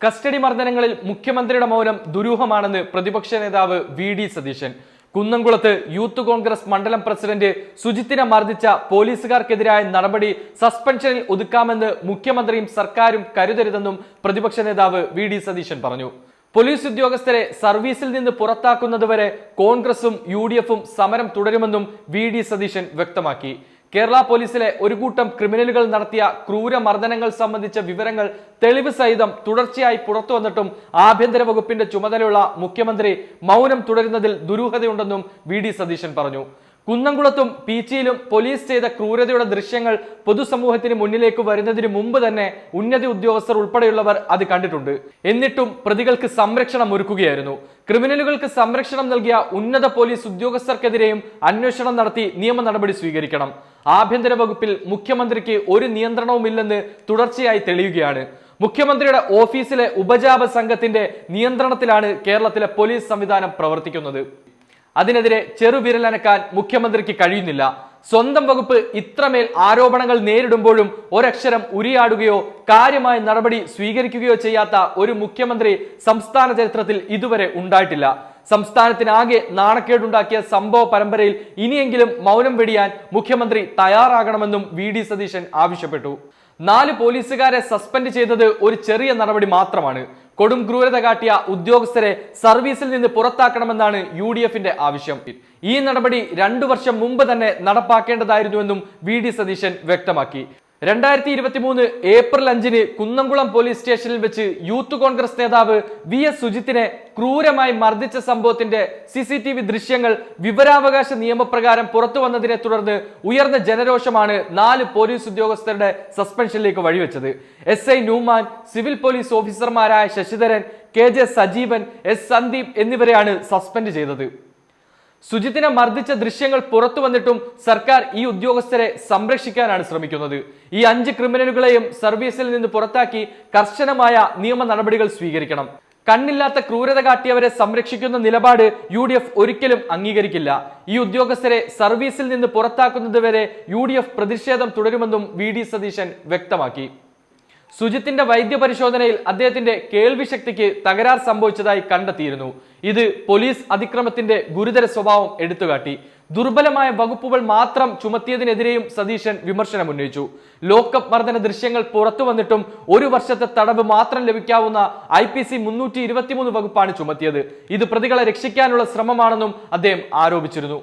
Custody മർദ്ദനങ്ങളിൽ മുഖ്യമന്ത്രിയുടെ മൗനം ദുരൂഹമാണെന്ന് പ്രതിപക്ഷ നേതാവ് വി ഡി സതീശൻ. കുന്നംകുളത്ത് യൂത്ത് കോൺഗ്രസ് മണ്ഡലം പ്രസിഡന്റ് സുജിത്തിനെ മർദ്ദിച്ച പോലീസുകാർക്കെതിരായ നടപടി സസ്പെൻഷനിൽ ഒതുക്കാമെന്ന് മുഖ്യമന്ത്രിയും സർക്കാരും കരുതരുതെന്നും പ്രതിപക്ഷ നേതാവ് വി ഡി സതീശൻ പറഞ്ഞു. പോലീസ് ഉദ്യോഗസ്ഥരെ സർവീസിൽ നിന്ന് പുറത്താക്കുന്നതുവരെ കോൺഗ്രസും യു സമരം തുടരുമെന്നും വി ഡി സതീശൻ വ്യക്തമാക്കി. കേരള പോലീസിലെ ഒരു കൂട്ടം ക്രിമിനലുകൾ നടത്തിയ ക്രൂര മർദ്ദനങ്ങൾ സംബന്ധിച്ച വിവരങ്ങൾ തെളിവ് സഹിതം തുടർച്ചയായി പുറത്തു വന്നിട്ടും ആഭ്യന്തര വകുപ്പിന്റെ ചുമതലയുള്ള മുഖ്യമന്ത്രി മൗനം തുടരുന്നതിൽ ദുരൂഹതയുണ്ടെന്നും വി ഡി സതീശൻ പറഞ്ഞു. കുന്നംകുളത്തും പീച്ചിയിലും പോലീസ് ചെയ്ത ക്രൂരതയുടെ ദൃശ്യങ്ങൾ പൊതുസമൂഹത്തിന് മുന്നിലേക്ക് വരുന്നതിന് മുമ്പ് തന്നെ ഉന്നത ഉദ്യോഗസ്ഥർ ഉൾപ്പെടെയുള്ളവർ അത് കണ്ടിട്ടുണ്ട്. എന്നിട്ടും പ്രതികൾക്ക് സംരക്ഷണം ഒരുക്കുകയായിരുന്നു. ക്രിമിനലുകൾക്ക് സംരക്ഷണം നൽകിയ ഉന്നത പോലീസ് ഉദ്യോഗസ്ഥർക്കെതിരെയും അന്വേഷണം നടത്തി നിയമ നടപടി സ്വീകരിക്കണം. ആഭ്യന്തര വകുപ്പിൽ മുഖ്യമന്ത്രിക്ക് ഒരു നിയന്ത്രണവുമില്ലെന്ന് തുടർച്ചയായി തെളിയുകയാണ്. മുഖ്യമന്ത്രിയുടെ ഓഫീസിലെ ഉപജാപ സംഘത്തിന്റെ നിയന്ത്രണത്തിലാണ് കേരളത്തിലെ പോലീസ് സംവിധാനം പ്രവർത്തിക്കുന്നത്. അതിനെതിരെ ചെറുവിരലനക്കാൻ മുഖ്യമന്ത്രിക്ക് കഴിയുന്നില്ല. സ്വന്തം വകുപ്പ് ഇത്രമേൽ ആരോപണങ്ങൾ നേരിടുമ്പോഴും ഒരക്ഷരം ഉരിയാടുകയോ കാര്യമായ നടപടി സ്വീകരിക്കുകയോ ചെയ്യാത്ത ഒരു മുഖ്യമന്ത്രി സംസ്ഥാന ചരിത്രത്തിൽ ഇതുവരെ ഉണ്ടായിട്ടില്ല. സംസ്ഥാനത്തിനാകെ നാണക്കേടുണ്ടാക്കിയ സംഭവ പരമ്പരയിൽ ഇനിയെങ്കിലും മൗനം വെടിയാൻ മുഖ്യമന്ത്രി തയ്യാറാകണമെന്നും വി ഡി സതീശൻ ആവശ്യപ്പെട്ടു. നാല് പോലീസുകാരെ സസ്പെൻഡ് ചെയ്തത് ഒരു ചെറിയ നടപടി മാത്രമാണ്. കൊടും ക്രൂരത കാട്ടിയ ഉദ്യോഗസ്ഥരെ സർവീസിൽ നിന്ന് പുറത്താക്കണമെന്നാണ് യു ഡി എഫിന്റെ ആവശ്യം. ഈ നടപടി രണ്ടു വർഷം മുമ്പ് തന്നെ നടപ്പാക്കേണ്ടതായിരുന്നുവെന്നും വി ഡി സതീശൻ വ്യക്തമാക്കി. രണ്ടായിരത്തി ഇരുപത്തി മൂന്ന് ഏപ്രിൽ അഞ്ചിന് കുന്നംകുളം പോലീസ് സ്റ്റേഷനിൽ വെച്ച് യൂത്ത് കോൺഗ്രസ് നേതാവ് വി എസ് സുജിത്തിനെ ക്രൂരമായി മർദ്ദിച്ച സംഭവത്തിന്റെ സി സി ടി വി ദൃശ്യങ്ങൾ വിവരാവകാശ നിയമപ്രകാരം പുറത്തു വന്നതിനെ തുടർന്ന് ഉയർന്ന ജനരോഷമാണ് നാല് പോലീസ് ഉദ്യോഗസ്ഥരുടെ സസ്പെൻഷനിലേക്ക് വഴിവെച്ചത്. S I Newman civil police ഓഫീസർമാരായ Sasidharan K J Sajeevan S Sandeep എന്നിവരെയാണ് സസ്പെൻഡ് ചെയ്തത്. സുജിത്തിനെ മർദ്ദിച്ച ദൃശ്യങ്ങൾ പുറത്തു വന്നിട്ടും സർക്കാർ ഈ ഉദ്യോഗസ്ഥരെ സംരക്ഷിക്കാനാണ് ശ്രമിക്കുന്നത്. ഈ അഞ്ച് ക്രിമിനലുകളെയും സർവീസിൽ നിന്ന് പുറത്താക്കി കർശനമായ നിയമ നടപടികൾ സ്വീകരിക്കണം. കണ്ണില്ലാത്ത ക്രൂരത കാട്ടിയവരെ സംരക്ഷിക്കുന്ന നിലപാട് യു ഡി എഫ് ഒരിക്കലും അംഗീകരിക്കില്ല. ഈ ഉദ്യോഗസ്ഥരെ സർവീസിൽ നിന്ന് പുറത്താക്കുന്നതുവരെ യു ഡി എഫ് പ്രതിഷേധം തുടരുമെന്നും വി ഡി സതീശൻ വ്യക്തമാക്കി. സുജിത്തിന്റെ വൈദ്യപരിശോധനയിൽ അദ്ദേഹത്തിന്റെ കേൾവിശക്തിക്ക് തകരാർ സംഭവിച്ചതായി കണ്ടെത്തിയിരുന്നു. ഇത് പോലീസ് അതിക്രമത്തിന്റെ ഗുരുതര സ്വഭാവം എടുത്തുകാട്ടി. ദുർബലമായ വകുപ്പുകൾ മാത്രം ചുമത്തിയതിനെതിരെയും സതീശൻ വിമർശനം ഉന്നയിച്ചു ലോക്കപ്പ് മർദ്ദന ദൃശ്യങ്ങൾ പുറത്തു വന്നിട്ടും ഒരു വർഷത്തെ തടവ് മാത്രം ലഭിക്കാവുന്ന ഐ പി സി മുന്നൂറ്റി ഇരുപത്തിമൂന്ന് വകുപ്പാണ് ചുമത്തിയത്. ഇത് പ്രതികളെ രക്ഷിക്കാനുള്ള ശ്രമമാണെന്നും അദ്ദേഹം ആരോപിച്ചിരുന്നു.